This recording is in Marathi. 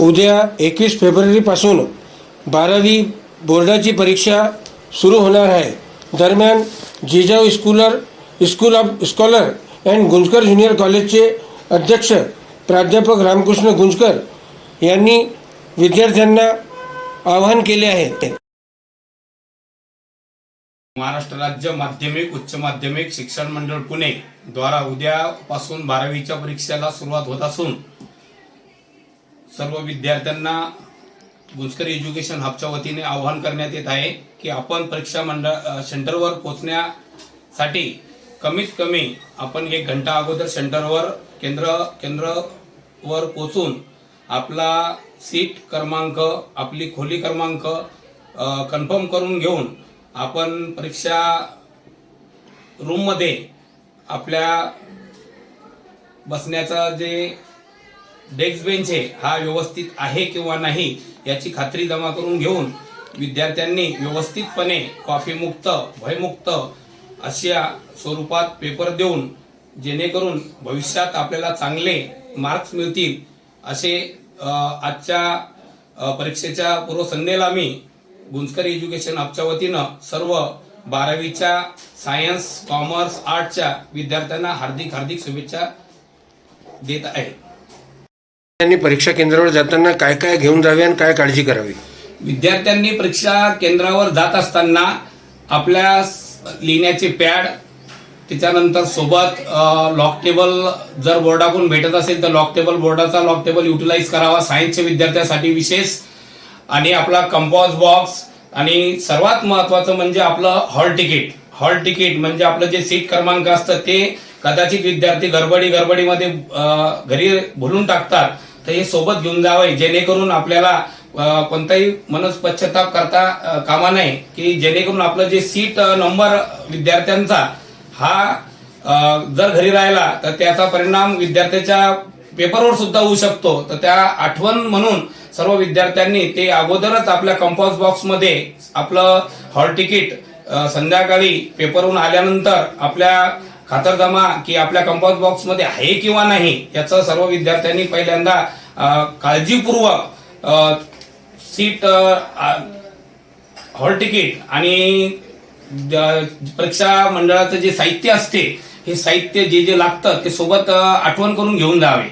उद्या एकवीस फेब्रुवारीपासून बारावी बोर्डाची परीक्षा सुरू होणार आहे. दरम्यान Jijau scholar school of scholar and Gunjkar junior कॉलेजचे अध्यक्ष प्राध्यापक रामकृष्ण गुंजकर यांनी विद्यार्थ्यांना आवाहन केले आहे. महाराष्ट्र राज्य माध्यमिक उच्च माध्यमिक शिक्षण मंडळ पुणे द्वारा उद्यापासून बारावीच्या परीक्षेला सुरुवात होत असून सर्व विद्यार्थ्यांना गुंजकर एज्युकेशन हबच्या वतीने आवाहन करण्यात येत आहे की आपण परीक्षा मंडळ सेंटरवर पोचण्यासाठी कमीत कमी आपण एक घंटा अगोदर सेंटरवर केंद्र केंद्रवर पोचून आपला सीट क्रमांक आपली खोली क्रमांक कन्फर्म करून घेऊन आपण परीक्षा रूममध्ये आपल्या बसण्याचा जे डेस्क बेंच आहे हा व्यवस्थित आहे किंवा नाही याची खात्री जमा करून घेऊन विद्यार्थ्यांनी व्यवस्थितपणे कॉफीमुक्त भयमुक्त अशा स्वरूपात पेपर देऊन जेणेकरून भविष्यात आपल्याला चांगले मार्क्स मिळतील असे आजच्या परीक्षेच्या पूर्वसंध्येला मी गुंजकर एज्युकेशन आपच्या वतीनं सर्व बारावीच्या सायन्स कॉमर्स आर्टच्या विद्यार्थ्यांना हार्दिक हार्दिक शुभेच्छा देत आहे. त्यांनी परीक्षा केंद्रावर जाताना काय काय घेऊन जावे आणि काय काळजी करावी? विद्यार्थ्यांनी परीक्षा केंद्रावर जात असताना आपल्या लिहिण्याचे पॅड त्याच्यानंतर सोबत लॉक टेबल जर बोर्डाकडून भेटत असेल तर लॉक टेबल बोर्डाचा लॉक टेबल युटिलाइज करावा सायन्सच्या विद्यार्थ्यांसाठी विशेष. आणि आपला कंपॉज बॉक्स आणि सर्वात महत्वाचं म्हणजे आपलं हॉल तिकीट. हॉल तिकीट म्हणजे आपलं जे सीट क्रमांक असतं ते कदाचित विद्यार्थी गडबडी गडबडीमध्ये घरी भुलून टाकतात तर हे सोबत घेऊन जावे जेणेकरून आपल्याला कोणताही मनस्पश्चाताप करता कामा नये की जेणेकरून आपलं जे सीट नंबर विद्यार्थ्यांचा हा जर घरी राहिला तर त्याचा परिणाम विद्यार्थ्याच्या पेपरवर सुद्धा होऊ शकतो. तर त्या आठवण म्हणून सर्व विद्यार्थ्यांनी ते अगोदरच आपल्या कंपाऊस बॉक्समध्ये आपलं हॉल तिकीट संध्याकाळी पेपरहून आल्यानंतर आपल्या खातरजमा की आपल्या कंपाऊंड बॉक्समध्ये आहे किंवा नाही याचं सर्व विद्यार्थ्यांनी पहिल्यांदा काळजीपूर्वक सीट हॉल तिकीट आणि परीक्षा मंडळाचं जे साहित्य असते हे साहित्य जे जे लागतं ते सोबत आठवण करून घेऊन जावे.